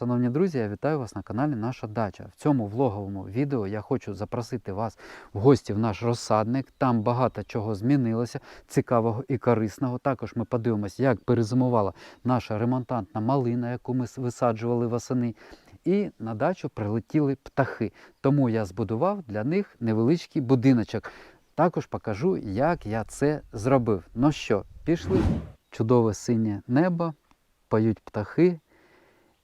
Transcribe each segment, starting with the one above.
Шановні друзі, я вітаю вас на каналі Наша Дача. В цьому влоговому відео я хочу запросити вас в гості в наш розсадник. Там багато чого змінилося, цікавого і корисного. Також ми подивимося, як перезимувала наша ремонтантна малина, яку ми висаджували восени. І на дачу прилетіли птахи. Тому я збудував для них невеличкий будиночок. Також покажу, як я це зробив. Ну що, пішли? Чудове синє небо, поють птахи.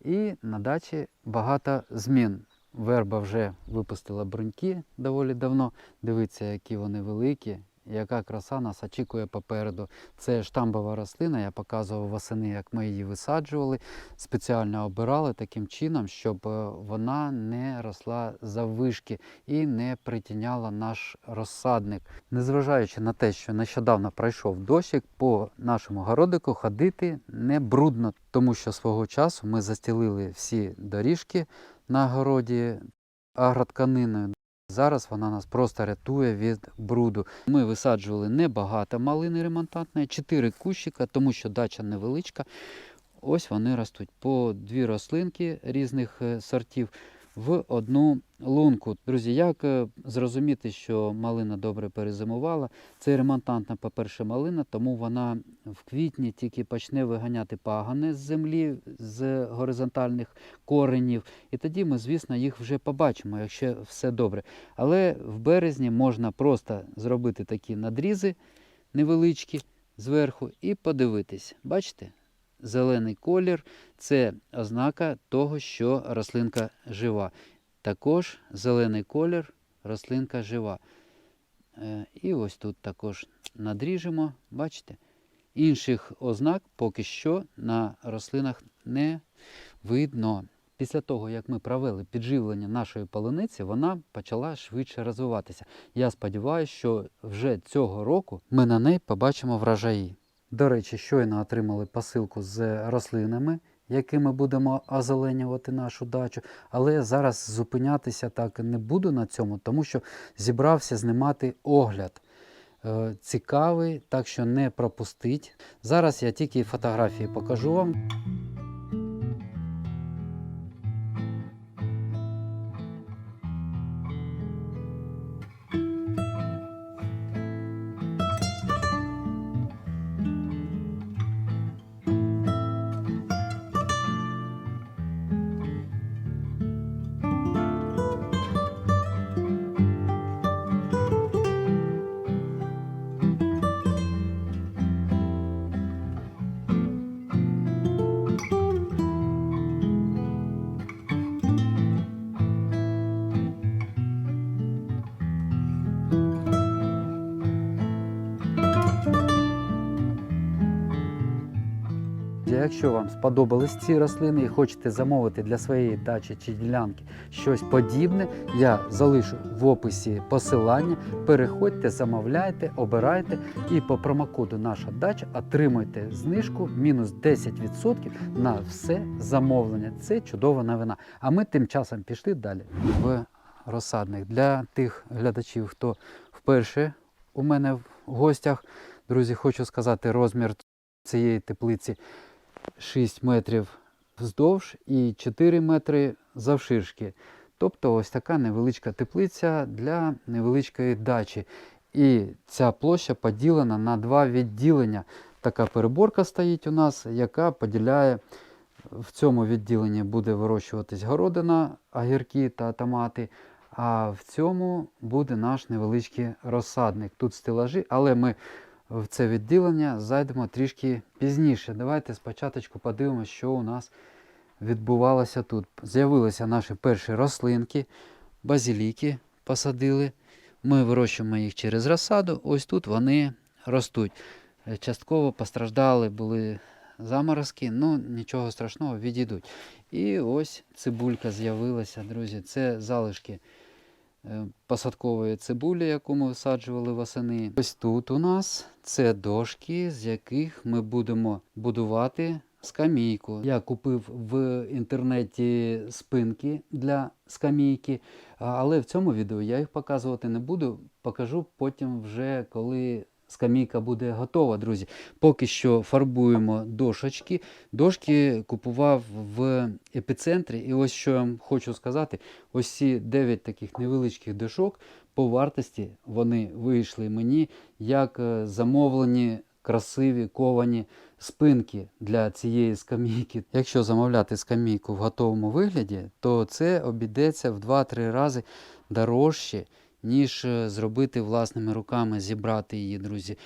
І на дачі багато змін. Верба вже випустила бруньки доволі давно. Дивіться, які вони великі, яка краса нас очікує попереду. Це штамбова рослина, я показував восени, як ми її висаджували. Спеціально обирали таким чином, щоб е, вона не росла заввишки і не притіняла наш розсадник. Незважаючи на те, що нещодавно пройшов дощик, по нашому городику ходити не брудно, тому що свого часу ми застілили всі доріжки на городі агротканиною. Зараз вона нас просто рятує від бруду. Ми висаджували небагато малини ремонтантної, 4 кущика, тому що дача невеличка. Ось вони ростуть по дві рослинки різних е, сортів в одну лунку. Друзі, як е, зрозуміти, що малина добре перезимувала? Це ремонтантна, по-перше, малина, тому вона в квітні тільки почне виганяти пагани з землі, з горизонтальних коренів. І тоді ми, звісно, їх вже побачимо, якщо все добре. Але в березні можна просто зробити такі надрізи невеличкі зверху і подивитись. Бачите? Зелений колір це ознака того, що рослинка жива. Також зелений колір, рослинка жива. Е, І ось тут також надріжемо, бачите? Інших ознак поки що на рослинах не видно. Після того, як ми провели підживлення нашої полуниці, вона почала швидше розвиватися. Я сподіваюся, що вже цього року ми на неї побачимо врожаї. До речі, щойно отримали посилку з рослинами, якими будемо озеленювати нашу дачу. Але зараз зупинятися так не буду на цьому, тому що зібрався знімати огляд. Е, Цікавий, так що не пропустіть. Зараз я тільки фотографії покажу вам. Якщо вам сподобались ці рослини і хочете замовити для своєї дачі чи ділянки щось подібне, я залишу в описі посилання. Переходьте, замовляйте, обирайте і по промокоду Наша дача отримуйте знижку мінус 10% на все замовлення. Це чудова новина. А ми тим часом пішли далі в розсадник. Для тих глядачів, хто вперше у мене в гостях, друзі, хочу сказати, розмір цієї теплиці 6 метрів вздовж і 4 метри завширшки. Тобто ось така невеличка теплиця для невеличкої дачі. І ця площа поділена на два відділення. Така переборка стоїть у нас, яка поділяє в цьому відділенні буде вирощуватись городина, огірки та томати. А в цьому буде наш невеличкий розсадник. Тут стелажі, але ми в це відділення зайдемо трішки пізніше. Давайте спочатку подивимося, що у нас відбувалося тут. З'явилися наші перші рослинки, базиліки посадили. Ми вирощуємо їх через розсаду. Ось тут вони ростуть. Е, Частково постраждали були заморозки, ну нічого страшного, відійдуть. І ось цибулька з'явилася, друзі. Це залишки посадкової цибулі, яку ми висаджували восени. Ось тут у нас це дошки, з яких ми будемо будувати скамійку. Я купив в інтернеті спинки для скамійки, але в цьому відео я їх показувати не буду. Покажу потім вже, коли скамійка буде готова, друзі. Поки що фарбуємо дошечки. Дошки купував в епіцентрі. І ось що я вам хочу сказати: ось ці 9 таких невеличких дошок по вартості вони вийшли мені як е, замовлені красиві ковані спинки для цієї скамійки. Якщо замовляти скамійку в готовому вигляді, то це обійдеться в 2-3 рази дорожче, ніж е, зробити власними руками, зібрати її, друзі.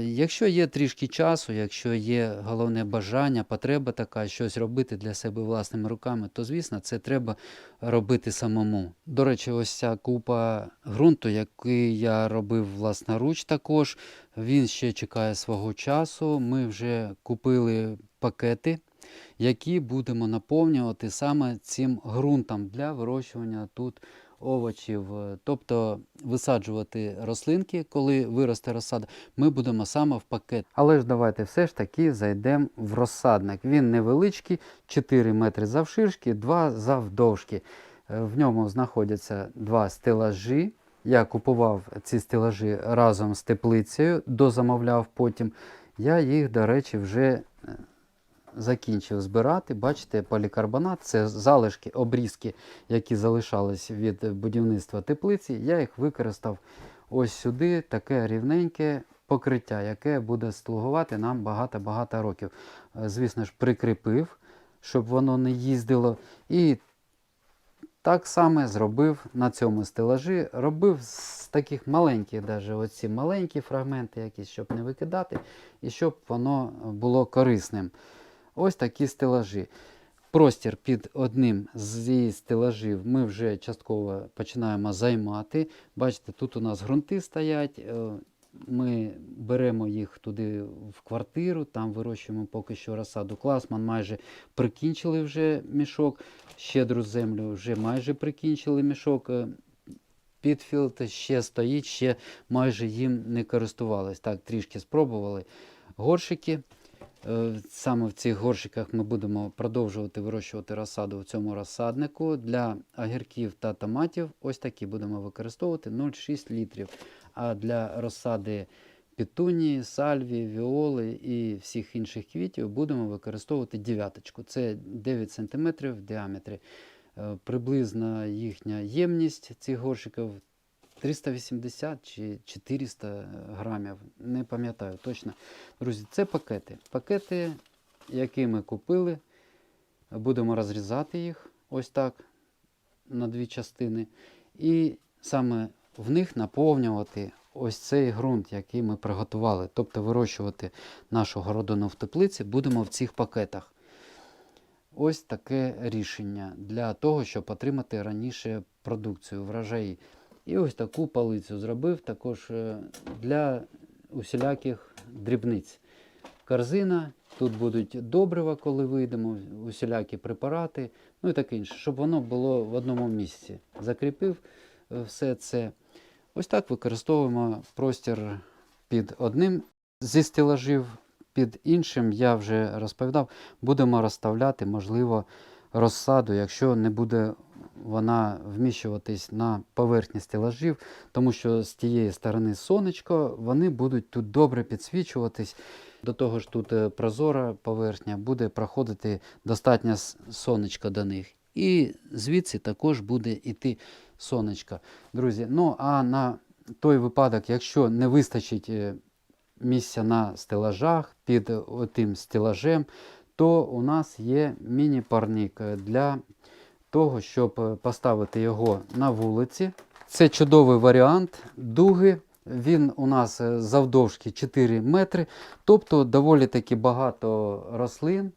Якщо є трішки часу, якщо є головне бажання, потреба така, щось робити для себе власними руками, то звісно це треба робити самому. До речі, ось ця купа ґрунту, який я робив власноруч також, він ще чекає свого часу. Ми вже купили пакети, які будемо наповнювати саме цим ґрунтом для вирощування тут овочів. Е, Тобто висаджувати рослинки, коли виросте розсада, ми будемо саме в пакет. Але ж давайте все ж таки зайдемо в розсадник. Він невеличкий, 4 метри завширшки, 2 завдовжки. Е, В ньому знаходяться два стелажі. Я купував ці стелажі разом з теплицею, дозамовляв потім. Я їх, до речі, вже е, закінчив збирати. Бачите, полікарбонат це залишки, обрізки, які залишались від будівництва теплиці. Я їх використав ось сюди, таке рівненьке покриття, яке буде слугувати нам багато-багато років. Е, Звісно ж, прикріпив, щоб воно не їздило. І так само зробив на цьому стелажі. Робив з таких маленьких, даже оці маленькі фрагменти, якісь, щоб не викидати, і щоб воно було корисним. Ось такі стелажі. Простір під одним з стелажів ми вже частково починаємо займати. Бачите, тут у нас ґрунти стоять. е, Ми беремо їх туди в квартиру, там вирощуємо поки що розсаду. Класман майже прикінчили вже мішок. Щедру землю вже майже прикінчили мішок. е, Підфілд ще стоїть, ще майже їм не користувались. Так, трішки спробували. Горшики. Е, Саме в цих горщиках ми будемо продовжувати вирощувати розсаду в цьому розсаднику. Для огірків та томатів ось такі будемо використовувати 0,6 літрів. А для розсади петунії, сальві, віоли і всіх інших квітів будемо використовувати дев'яточку. Це 9 см в діаметрі. Е, Приблизна їхня ємність цих горщиків 380 чи 400 грамів, не пам'ятаю точно. Друзі, це пакети. Пакети, які ми купили, будемо розрізати їх ось так на дві частини. І саме в них наповнювати ось цей ґрунт, який ми приготували. Тобто вирощувати нашу городину в теплиці будемо в цих пакетах. Ось таке рішення для того, щоб отримати раніше продукцію, врожаї. І ось таку палицю зробив також е, для усіляких дрібниць. Корзина, тут будуть добрива, коли вийдемо, усілякі препарати, ну і таке інше, щоб воно було в одному місці. Закріпив е, все це. Ось так використовуємо простір під одним зі стелажів, під іншим я вже розповідав, будемо розставляти, можливо, розсаду, якщо не буде вона вміщуватись на поверхні стелажів, тому що з тієї сторони сонечко, вони будуть тут добре підсвічуватись. До того ж, тут е, прозора поверхня, буде проходити достатньо с- сонечка до них. І звідси також буде йти сонечко. Друзі, ну а на той випадок, якщо не вистачить е, місця на стелажах під тим стелажем, то у нас є міні-парник е, для того, щоб е, поставити його на вулиці. Це чудовий варіант дуги. Він у нас е, завдовжки 4 метри, тобто доволі таки багато рослин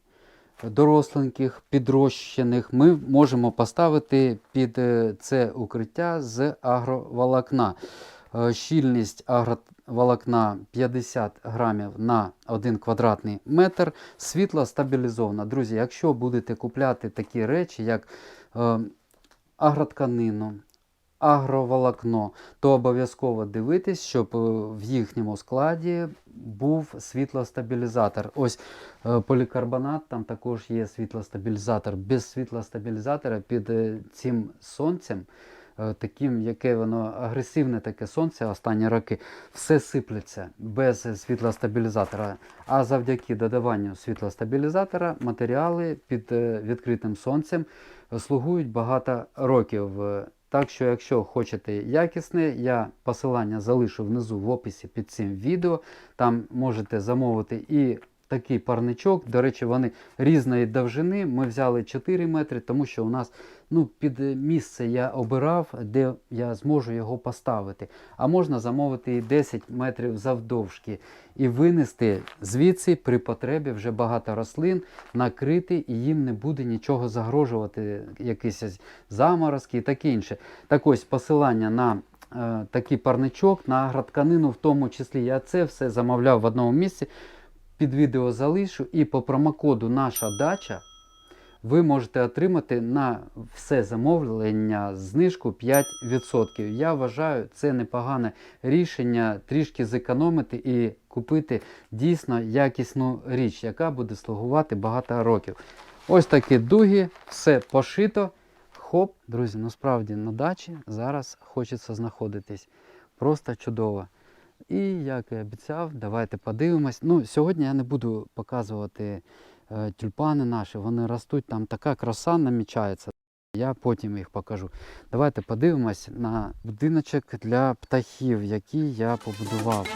доросленьких, підрощених ми можемо поставити під це укриття з агроволокна. Щільність агроволокна 50 грамів на 1 квадратний метр. Світло стабілізовано. Друзі, якщо будете купляти такі речі, як е, агротканину, агроволокно, то обов'язково дивитись, щоб е, в їхньому складі був світлостабілізатор. Ось е, полікарбонат, там також є світлостабілізатор. Без світлостабілізатора під е, цим сонцем таким, яке воно агресивне таке сонце останні роки, все сиплеться без світлостабілізатора. А завдяки додаванню світлостабілізатора матеріали під е, відкритим сонцем слугують багато років. Е, Так що, якщо хочете якісне, я посилання залишу внизу в описі під цим відео. Там можете замовити і такий парничок. До речі, вони різної довжини. Ми взяли 4 метри, тому що у нас ну, під місце я обирав, де я зможу його поставити. А можна замовити і 10 метрів завдовжки і винести звідси при потребі вже багато рослин, накрити, і їм не буде нічого загрожувати, якісь заморозки і таке інше. Так ось посилання на е, такий парничок, на агротканину в тому числі. Я це все замовляв в одному місці. Під відео залишу і по промокоду Наша дача ви можете отримати на все замовлення знижку 5%. Я вважаю, це непогане рішення трішки зекономити і купити дійсно якісну річ, яка буде слугувати багато років. Ось такі дуги, все пошито. Хоп, друзі, насправді на дачі зараз хочеться знаходитись. Просто чудово. І як і обіцяв, давайте подивимось. Ну, сьогодні я не буду показувати е, тюльпани наші, вони ростуть, там така краса намічається. Я потім їх покажу. Давайте подивимось на будиночок для птахів, який я побудував.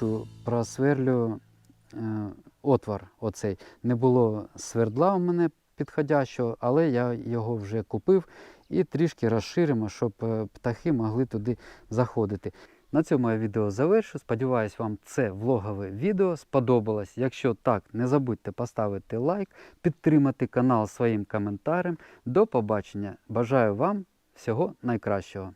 Трішки просверлю е, отвор. Оцей. Не було свердла у мене підходящого, але я його вже купив і трішки розширимо, щоб е, птахи могли туди заходити. На цьому я відео завершу. Сподіваюсь, вам це влогове відео сподобалось. Якщо так, не забудьте поставити лайк, підтримати канал своїм коментарем. До побачення. Бажаю вам всього найкращого.